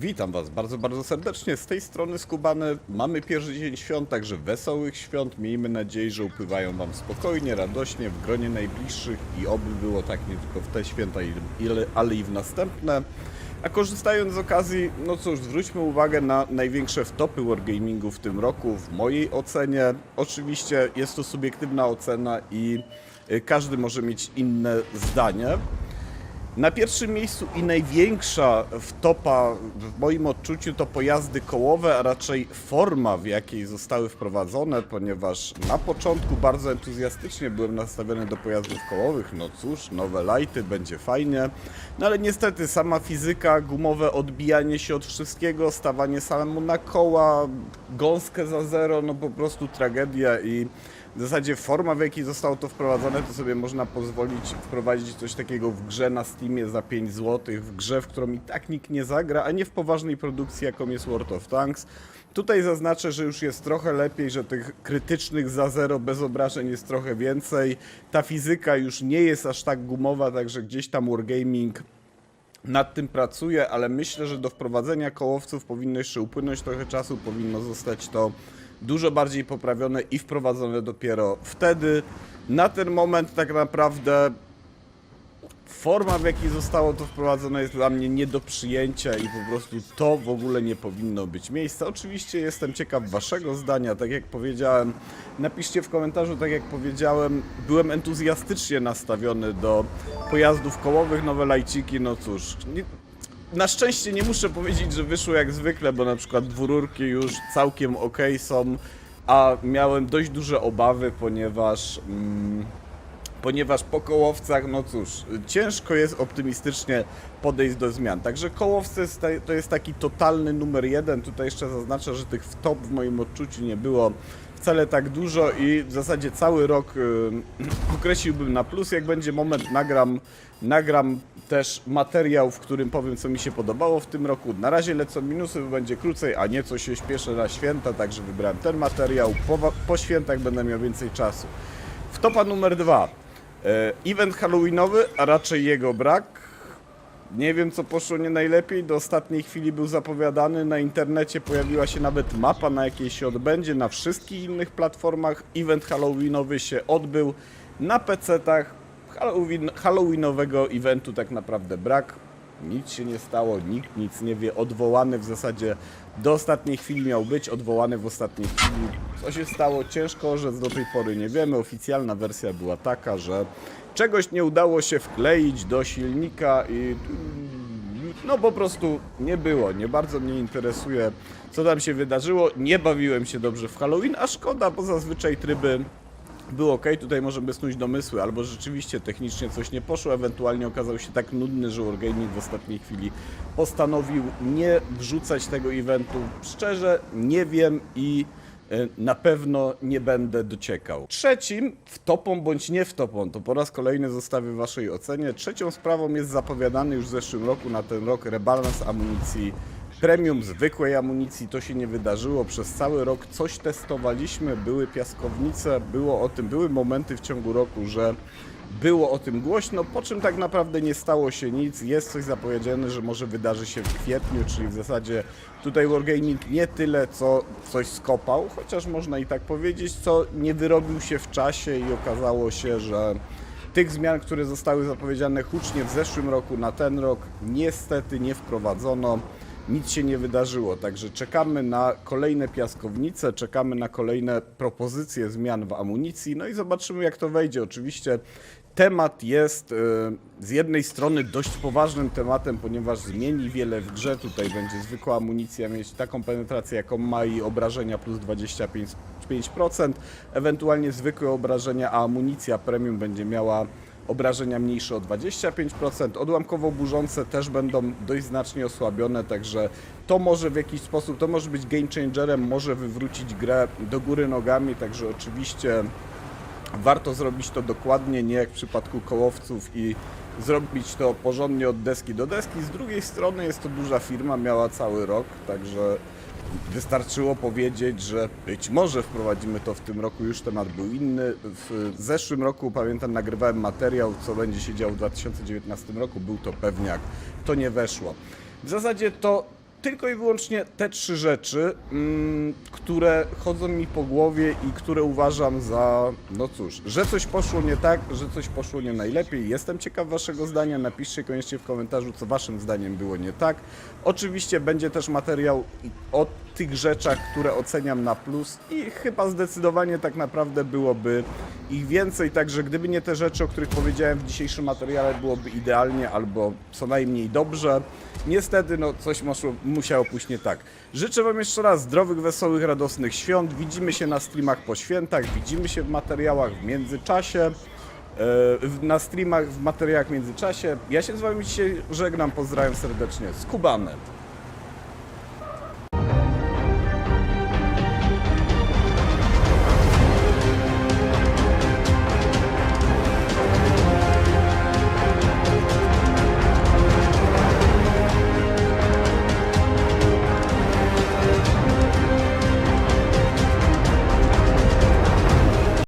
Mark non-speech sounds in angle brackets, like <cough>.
Witam Was bardzo, bardzo serdecznie. Z tej strony Skubany mamy pierwszy dzień świąt, także wesołych świąt. Miejmy nadzieję, że upływają Wam spokojnie, radośnie, w gronie najbliższych i oby było tak nie tylko w te święta, ale i w następne. A korzystając z okazji, no cóż, zwróćmy uwagę na największe wtopy Wargamingu w tym roku, w mojej ocenie. Oczywiście jest to subiektywna ocena i y, każdy może mieć inne zdanie. Na pierwszym miejscu i największa wtopa w moim odczuciu to pojazdy kołowe, a raczej forma, w jakiej zostały wprowadzone, ponieważ na początku bardzo entuzjastycznie byłem nastawiony do pojazdów kołowych. No cóż, nowe lighty, będzie fajnie. No ale niestety sama fizyka, gumowe odbijanie się od wszystkiego, stawanie samemu na koła, gąskę za zero, no po prostu tragedia i w zasadzie forma, w jakiej zostało to wprowadzone, to sobie można pozwolić wprowadzić coś takiego w grze na Steamie za 5 zł, w grze, w którą i tak nikt nie zagra, a nie w poważnej produkcji, jaką jest World of Tanks. Tutaj zaznaczę, że już jest trochę lepiej, że tych krytycznych za zero bez obrażeń jest trochę więcej. Ta fizyka już nie jest aż tak gumowa, także gdzieś tam Wargaming nad tym pracuje, ale myślę, że do wprowadzenia kołowców powinno jeszcze upłynąć trochę czasu, powinno zostać to dużo bardziej poprawione i wprowadzone dopiero wtedy. Na ten moment tak naprawdę forma, w jakiej zostało to wprowadzone jest dla mnie nie do przyjęcia i po prostu to w ogóle nie powinno być miejsca. Oczywiście jestem ciekaw waszego zdania, tak jak powiedziałem, napiszcie w komentarzu, tak jak powiedziałem, byłem entuzjastycznie nastawiony do pojazdów kołowych, nowe lajciki, no cóż, nie, na szczęście nie muszę powiedzieć, że wyszło jak zwykle, bo na przykład dwururki już całkiem ok są, a miałem dość duże obawy, ponieważ... Mm, ponieważ po kołowcach, no cóż, ciężko jest optymistycznie podejść do zmian. Także kołowce to jest taki totalny numer jeden. Tutaj jeszcze zaznaczę, że tych wtop w moim odczuciu nie było wcale tak dużo i w zasadzie cały rok y, <clears throat> określiłbym na plus. Jak będzie moment, nagram, nagram też materiał, w którym powiem, co mi się podobało w tym roku. Na razie lecą minusy, bo będzie krócej, a nieco się śpieszę na święta, także wybrałem ten materiał. Po, po świętach będę miał więcej czasu. Wtopa numer dwa. E, Event Halloweenowy, a raczej jego brak. Nie wiem, co poszło nie najlepiej. Do ostatniej chwili był zapowiadany. Na internecie pojawiła się nawet mapa, na jakiej się odbędzie. Na wszystkich innych platformach event Halloweenowy się odbył. Na PC-tach Halloween, Halloweenowego eventu tak naprawdę brak. Nic się nie stało, nikt nic nie wie. Odwołany w zasadzie do ostatniej chwili miał być, odwołany w ostatniej chwili. Co się stało? Ciężko rzec, do tej pory nie wiemy. Oficjalna wersja była taka, że czegoś nie udało się wkleić do silnika i no po prostu nie było. Nie bardzo mnie interesuje, co tam się wydarzyło. Nie bawiłem się dobrze w Halloween, a szkoda, bo zazwyczaj tryby był ok, tutaj możemy snuć domysły, albo rzeczywiście technicznie coś nie poszło, ewentualnie okazał się tak nudny, że Wargaming w ostatniej chwili postanowił nie wrzucać tego eventu. Szczerze, nie wiem i e, na pewno nie będę dociekał. Trzecim, wtopą bądź nie wtopą, to po raz kolejny zostawię waszej ocenie. Trzecią sprawą jest zapowiadany już w zeszłym roku na ten rok rebalans amunicji premium zwykłej amunicji to się nie wydarzyło. Przez cały rok coś testowaliśmy, były piaskownice, było o tym, były momenty w ciągu roku, że było o tym głośno, po czym tak naprawdę nie stało się nic. Jest coś zapowiedziane, że może wydarzy się w kwietniu, czyli w zasadzie tutaj Wargaming nie tyle co coś skopał, chociaż można i tak powiedzieć, co nie wyrobił się w czasie i okazało się, że tych zmian, które zostały zapowiedziane hucznie w zeszłym roku na ten rok, niestety nie wprowadzono. Nic się nie wydarzyło, także czekamy na kolejne piaskownice, czekamy na kolejne propozycje zmian w amunicji, no i zobaczymy jak to wejdzie. Oczywiście temat jest e, z jednej strony dość poważnym tematem, ponieważ zmieni wiele w grze. Tutaj będzie zwykła amunicja mieć taką penetrację, jaką ma i obrażenia plus 25%, ewentualnie zwykłe obrażenia, a amunicja premium będzie miała obrażenia mniejsze o 25%. Odłamkowo burzące też będą dość znacznie osłabione, także to może w jakiś sposób, to może być game changerem, może wywrócić grę do góry nogami, także oczywiście warto zrobić to dokładnie, nie jak w przypadku kołowców i zrobić to porządnie od deski do deski. Z drugiej strony jest to duża firma, miała cały rok, także wystarczyło powiedzieć, że być może wprowadzimy to w tym roku, już temat był inny. W zeszłym roku, pamiętam, nagrywałem materiał, co będzie się działo w 2019 roku, był to pewniak, to nie weszło. W zasadzie to tylko i wyłącznie te trzy rzeczy, mm, które chodzą mi po głowie i które uważam za, no cóż, że coś poszło nie tak, że coś poszło nie najlepiej. Jestem ciekaw waszego zdania, napiszcie koniecznie w komentarzu, co waszym zdaniem było nie tak. Oczywiście będzie też materiał o tych rzeczach, które oceniam na plus i chyba zdecydowanie tak naprawdę byłoby ich więcej, także gdyby nie te rzeczy, o których powiedziałem w dzisiejszym materiale, byłoby idealnie albo co najmniej dobrze. Niestety, no coś moszło, musiało pójść nie tak. Życzę wam jeszcze raz zdrowych, wesołych, radosnych świąt. Widzimy się na streamach po świętach, widzimy się w materiałach w międzyczasie. e, Na streamach, w materiałach w międzyczasie. Ja się z wami dzisiaj żegnam, pozdrawiam serdecznie. Skubane.